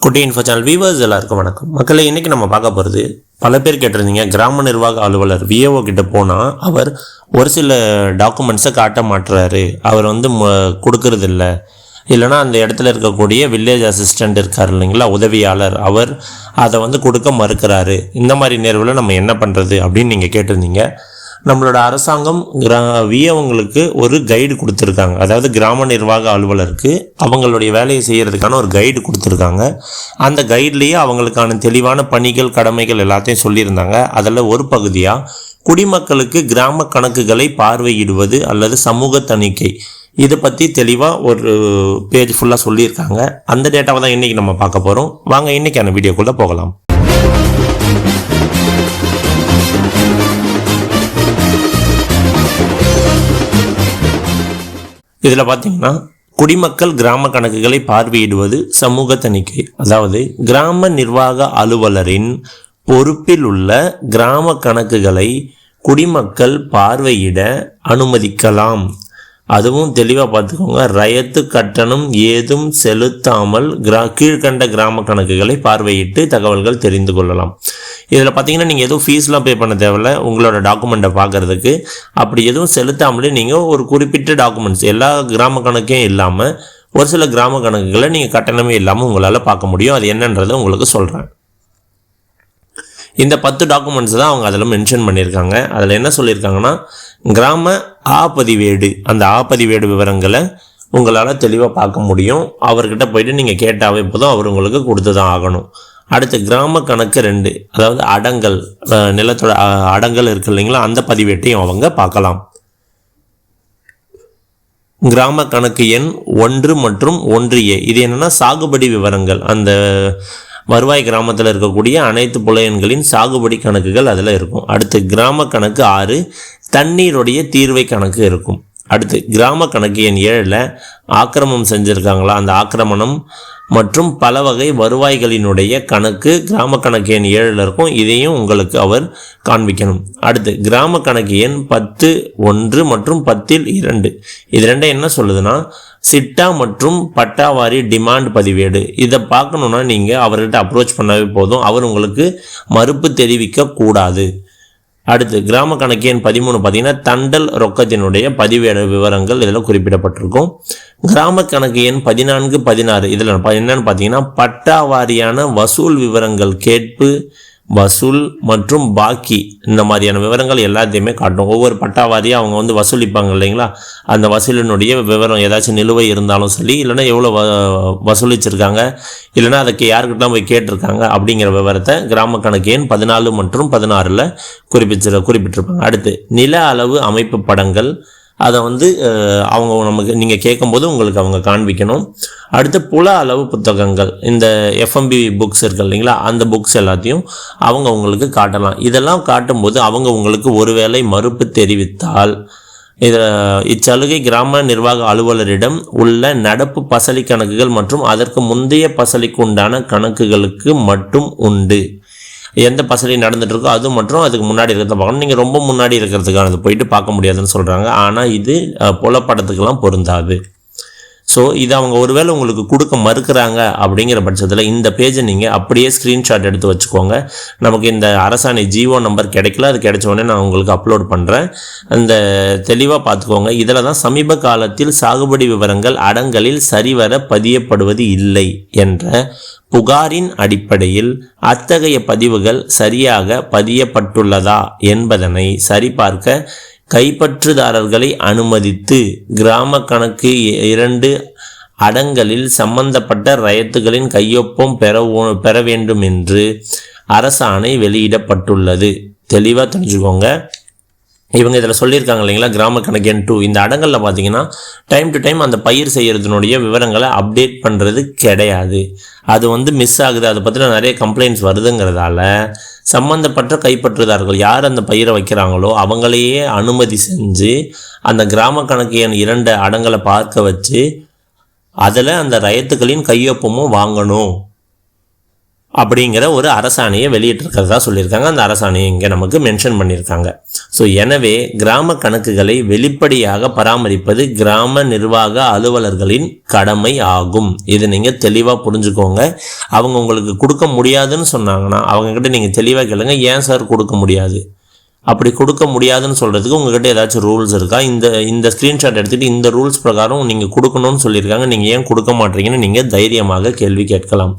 குட்டி info channel viewers எல்லாருக்கும் வணக்கம். மக்களை இன்றைக்கி நம்ம பார்க்க போகிறது பல பேர் கேட்டிருந்தீங்க கிராம நிர்வாக அலுவலர் விஏஓ கிட்ட போனால் அவர் ஒரு சில டாக்குமெண்ட்ஸை காட்ட மாட்டுறாரு அவர் வந்து ம- கொடுக்கறது இல்லை இல்லைனா அந்த இடத்துல இருக்கக்கூடிய வில்லேஜ் அசிஸ்டண்ட் இருக்கார் இல்லைங்களா உதவியாளர் அவர் அதை வந்து கொடுக்க மறுக்கிறாரு. இந்த மாதிரி நேர்வில் நம்ம என்ன பண்ணுறது அப்படின்னு நீங்கள் கேட்டிருந்தீங்க. நம்மளோட அரசாங்கம் கிரா வியவங்களுக்கு ஒரு கைடு கொடுத்துருக்காங்க. அதாவது கிராம நிர்வாக அலுவலருக்கு அவங்களுடைய வேலையை செய்கிறதுக்கான ஒரு கைடு கொடுத்துருக்காங்க. அந்த கைட்லேயே அவங்களுக்கான தெளிவான பணிகள் கடமைகள் எல்லாத்தையும் சொல்லியிருந்தாங்க. அதில் ஒரு பகுதியாக குடிமக்களுக்கு கிராம கணக்குகளை பார்வையிடுவது அல்லது சமூக தணிக்கை. இதை பற்றி தெளிவாக ஒரு பேஜ் ஃபுல்லாக சொல்லியிருக்காங்க. அந்த டேட்டாவை தான் இன்றைக்கி நம்ம பார்க்க போகிறோம் வாங்க இன்றைக்கான வீடியோக்குள்ளே போகலாம். இதில் பார்த்தீங்கன்னா குடிமக்கள் கிராம கணக்குகளை பார்வையிடுவது சமூக தணிக்கை. அதாவது கிராம நிர்வாக அலுவலரின் பொறுப்பில் உள்ள கிராம கணக்குகளை குடிமக்கள் பார்வையிட அனுமதிக்கலாம். அதுவும் தெளிவாக பார்த்துக்கோங்க. ரயத்து கட்டணம் ஏதும் செலுத்தாமல் கிரா கீழ்கண்ட கிராம கணக்குகளை பார்வையிட்டு தகவல்கள் தெரிந்து கொள்ளலாம். இதில் பார்த்தீங்கன்னா நீங்கள் எதுவும் ஃபீஸ்லாம் பே பண்ண தேவையில்ல. உங்களோட டாக்குமெண்ட்டை பார்க்குறதுக்கு அப்படி எதுவும் செலுத்தாமலே நீங்கள் ஒரு குறிப்பிட்ட டாக்குமெண்ட்ஸ் எல்லா கிராம கணக்கையும் இல்லாமல் ஒரு சில கிராம கணக்குகளை நீங்கள் கட்டணமே இல்லாமல் உங்களால் பார்க்க முடியும். அது என்னன்றதை உங்களுக்கு சொல்கிறேன் இந்த பத்து டாக்குமெண்ட்ஸ் தான் அவங்க அதில் மென்ஷன் பண்ணியிருக்காங்க. அதில் என்ன சொல்லியிருக்காங்கன்னா கிராம ஆ அந்த ஆ விவரங்களை உங்களால் தெளிவாக பார்க்க முடியும். அவர்கிட்ட போயிட்டு நீங்கள் கேட்டாவே போதும் அவர் உங்களுக்கு கொடுத்து தான் ஆகணும். அடுத்து கிராம கணக்கு ரெண்டு அதாவது அடங்கல் நிலத்தோட அடங்கல் இருக்கு இல்லைங்களா அந்த பதிவேட்டையும் அவங்க பார்க்கலாம். கிராம கணக்கு எண் ஒன்று மற்றும் ஒன்று ஏ. இது என்னென்னா சாகுபடி விவரங்கள். அந்த வருவாய் கிராமத்தில் இருக்கக்கூடிய அனைத்து புலையன்களின் சாகுபடி கணக்குகள் அதில் இருக்கும். அடுத்து கிராம கணக்கு ஆறு தண்ணீருடைய தீர்வை கணக்கு இருக்கும். அடுத்து கிராம கணக்கு எண் ஏழில் ஆக்கிரமம் செஞ்சுருக்காங்களா? அந்த ஆக்கிரமணம் மற்றும் பல வகை வருவாய்களினுடைய கணக்கு கிராம கணக்கு எண் ஏழில் இருக்கும். இதையும் உங்களுக்கு அவர் காண்பிக்கணும். அடுத்து கிராம கணக்கு எண் பத்து ஒன்று மற்றும் பத்தில் இரண்டு. இது ரெண்டும் என்ன சொல்லுதுன்னா சிட்டா மற்றும் பட்டாவாரி டிமாண்ட் பதிவேடு. இதை பார்க்கணுன்னா நீங்கள் அவர்கிட்ட அப்ரோச் பண்ணவே போதும். அவர் உங்களுக்கு மறுப்பு தெரிவிக்க கூடாது. அடுத்து கிராம கணக்கு எண் பதிமூணு பார்த்தீங்கன்னா தண்டல் ரொக்கத்தினுடைய பதிவேடு விவரங்கள் இதில் குறிப்பிடப்பட்டிருக்கும். கிராம கணக்கு எண் பதினான்கு பதினாறு இதில் என்னன்னு பார்த்தீங்கன்னா பட்டா வாரியான வசூல் விவரங்கள் கேட்பு வசூல் மற்றும் பாக்கி இந்த மாதிரியான விவரங்கள் எல்லாத்தையுமே காட்டும் ஒவ்வொரு பட்டாவாரியும் அவங்க வந்து வசூலிப்பாங்க இல்லைங்களா? அந்த வசூலினுடைய விவரம் ஏதாச்சும் நிலுவை இருந்தாலும் சரி இல்லைன்னா எவ்வளோ வ வசூலிச்சிருக்காங்க இல்லைனா அதுக்கு யாருக்கிட்ட போய் கேட்டிருக்காங்க அப்படிங்கிற விவரத்தை கிராம கணக்கு எண் பதினாலு மற்றும் பதினாறில் குறிப்பிச்சிரு குறிப்பிட்டிருப்பாங்க. அடுத்து நில அளவு அமைப்பு படங்கள் அதை வந்து அவங்க நமக்கு நீங்கள் கேட்கும்போது உங்களுக்கு அவங்க காண்பிக்கணும். அடுத்து புல அளவு புத்தகங்கள். இந்த எஃப்எம்பி புக்ஸ் இருக்கு இல்லைங்களா? அந்த புக்ஸ் எல்லாத்தையும் அவங்க உங்களுக்கு காட்டலாம். இதெல்லாம் காட்டும்போது அவங்க உங்களுக்கு ஒருவேளை மறுப்பு தெரிவித்தால் இதில் இச்சலுகை கிராம நிர்வாக அலுவலரிடம் உள்ள நடப்பு பசலி கணக்குகள் மற்றும் அதற்கு முந்தைய பசலிக்கு உண்டான கணக்குகளுக்கு மட்டும் உண்டு. எந்த பசலையும் நடந்துகிட்ருக்கோ இருக்கோ அது மற்றும் அதுக்கு முன்னாடி இருக்கிறத பார்க்கணும். நீங்கள் ரொம்ப முன்னாடி இருக்கிறதுக்கானது. போயிட்டு பார்க்க முடியாதுன்னு சொல்கிறாங்க ஆனால் இது புலப்படத்துக்கெல்லாம் பொருந்தாது. ஸோ இது அவங்க ஒருவேளை உங்களுக்கு கொடுக்க மறுக்கிறாங்க அப்படிங்கிற பட்சத்தில் இந்த பேஜை நீங்கள் அப்படியே ஸ்க்ரீன்ஷாட் எடுத்து வச்சுக்கோங்க. நமக்கு இந்த அரசாணை ஜிஓ நம்பர் கிடைக்கல. அது கிடைச்ச உடனே நான் உங்களுக்கு அப்லோட் பண்ணுறேன் அந்த தெளிவாக பார்த்துக்கோங்க. இதில் தான் சமீப காலத்தில் சாகுபடி விவரங்கள் அடங்கலில் சரிவர பதியப்படுவது இல்லை என்ற புகாரின் அடிப்படையில் அத்தகைய பதிவுகள் சரியாக பதியப்பட்டுள்ளதா என்பதனை சரிபார்க்க கைப்பற்றுதாரர்களை அனுமதித்து கிராம கணக்கு இரண்டு அடங்கலில் சம்பந்தப்பட்ட ரயத்துகளின் கையொப்பம் பெற பெற வேண்டும் என்று அரசாணை வெளியிடப்பட்டுள்ளது. தெளிவாக தெரிஞ்சுக்கோங்க. இவங்க இதில் சொல்லியிருக்காங்க இல்லைங்களா? கிராம கணக்கு எண் டூ இந்த அடங்கலில் பார்த்தீங்கன்னா டைம் டு டைம் அந்த பயிர் செய்கிறதுனுடைய விவரங்களை அப்டேட் பண்ணுறது கிடையாது. அது வந்து மிஸ் ஆகுது. அதை பற்றின நிறைய கம்ப்ளைண்ட்ஸ் வருதுங்கிறதால சம்பந்தப்பட்ட கைப்பற்றுதார்கள் யார் அந்த பயிரை வைக்கிறாங்களோ அவங்களையே அனுமதி செஞ்சு அந்த கிராம கணக்கு எண் இரண்டு அடங்களை பார்க்க வச்சு அதில் அந்த ரயத்துக்களின் கையொப்பமும் வாங்கணும். அப்படிங்கிற ஒரு அரசாணையை வெளியிட்டிருக்கிறதா சொல்லியிருக்காங்க. அந்த அரசாணையை இங்கே நமக்கு மென்ஷன் பண்ணியிருக்காங்க. ஸோ எனவே கிராம கணக்குகளை வெளிப்படையாக பராமரிப்பது கிராம நிர்வாக அலுவலர்களின் கடமை ஆகும். இது நீங்கள் தெளிவாக புரிஞ்சுக்கோங்க. அவங்க உங்களுக்கு கொடுக்க முடியாதுன்னு சொன்னாங்கன்னா அவங்கக்கிட்ட நீங்கள் தெளிவாக கேளுங்க. ஏன் சார் கொடுக்க முடியாது? அப்படி கொடுக்க முடியாதுன்னு சொல்கிறதுக்கு உங்ககிட்ட ஏதாச்சும் ரூல்ஸ் இருக்கா? இந்த இந்த ஸ்க்ரீன்ஷாட் எடுத்துகிட்டு இந்த ரூல்ஸ் பிரகாரம் நீங்கள் கொடுக்கணும்னு சொல்லியிருக்காங்க. நீங்கள் ஏன் கொடுக்க மாட்டீங்கன்னு நீங்கள் தைரியமாக கேள்வி கேட்கலாம்.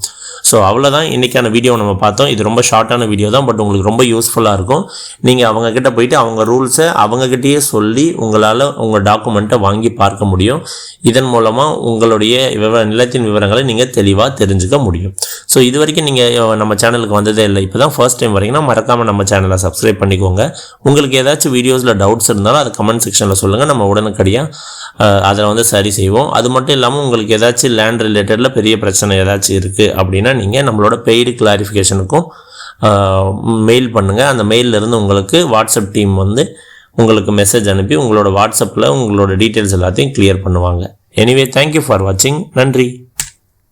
ஸோ அவ்வளோதான் இன்றைக்கான வீடியோ நம்ம பார்த்தோம். இது ரொம்ப ஷார்ட்டான வீடியோ தான் பட் உங்களுக்கு ரொம்ப யூஸ்ஃபுல்லாக இருக்கும். நீங்கள் அவங்கக்கிட்ட போயிட்டு அவங்க ரூல்ஸை அவங்கக்கிட்டேயே சொல்லி உங்களால் உங்கள் டாக்குமெண்ட்டை வாங்கி பார்க்க முடியும். இதன் மூலமாக உங்களுடைய விவர நிலத்தின் விவரங்களை நீங்கள் தெளிவாக தெரிஞ்சுக்க முடியும். ஸோ இது வரைக்கும் நீங்கள் நம்ம சேனலுக்கு வந்ததே இல்லை. இப்போ தான் ஃபர்ஸ்ட் டைம் வரீங்கன்னா மறக்காமல் நம்ம சேனலை சப்ஸ்கிரைப் பண்ணிக்கோங்க. உங்களுக்கு ஏதாச்சும் வீடியோஸில் டவுட்ஸ் இருந்தாலும் அதை கமெண்ட் செக்ஷனில் சொல்லுங்கள் நம்ம உடனுக்கடியாக அதில் வந்து சரி செய்வோம். அது மட்டும் இல்லாமல் உங்களுக்கு ஏதாச்சும் லேண்ட் ரிலேட்டடில் பெரிய பிரச்சனை ஏதாச்சும் இருக்குது அப்படின்னா நீங்கள் நம்மளோட பெய்டு கிளாரிஃபிகேஷனுக்கும் மெயில் பண்ணுங்கள் அந்த மெயிலிருந்து இருந்து உங்களுக்கு வாட்ஸ்அப் டீம் வந்து உங்களுக்கு மெசேஜ் அனுப்பி உங்களோட வாட்ஸ்அப்பில் உங்களோட டீட்டெயில்ஸ் எல்லாத்தையும் கிளியர் பண்ணுவாங்க. எனிவே தேங்க்யூ ஃபார் வாட்சிங் நன்றி.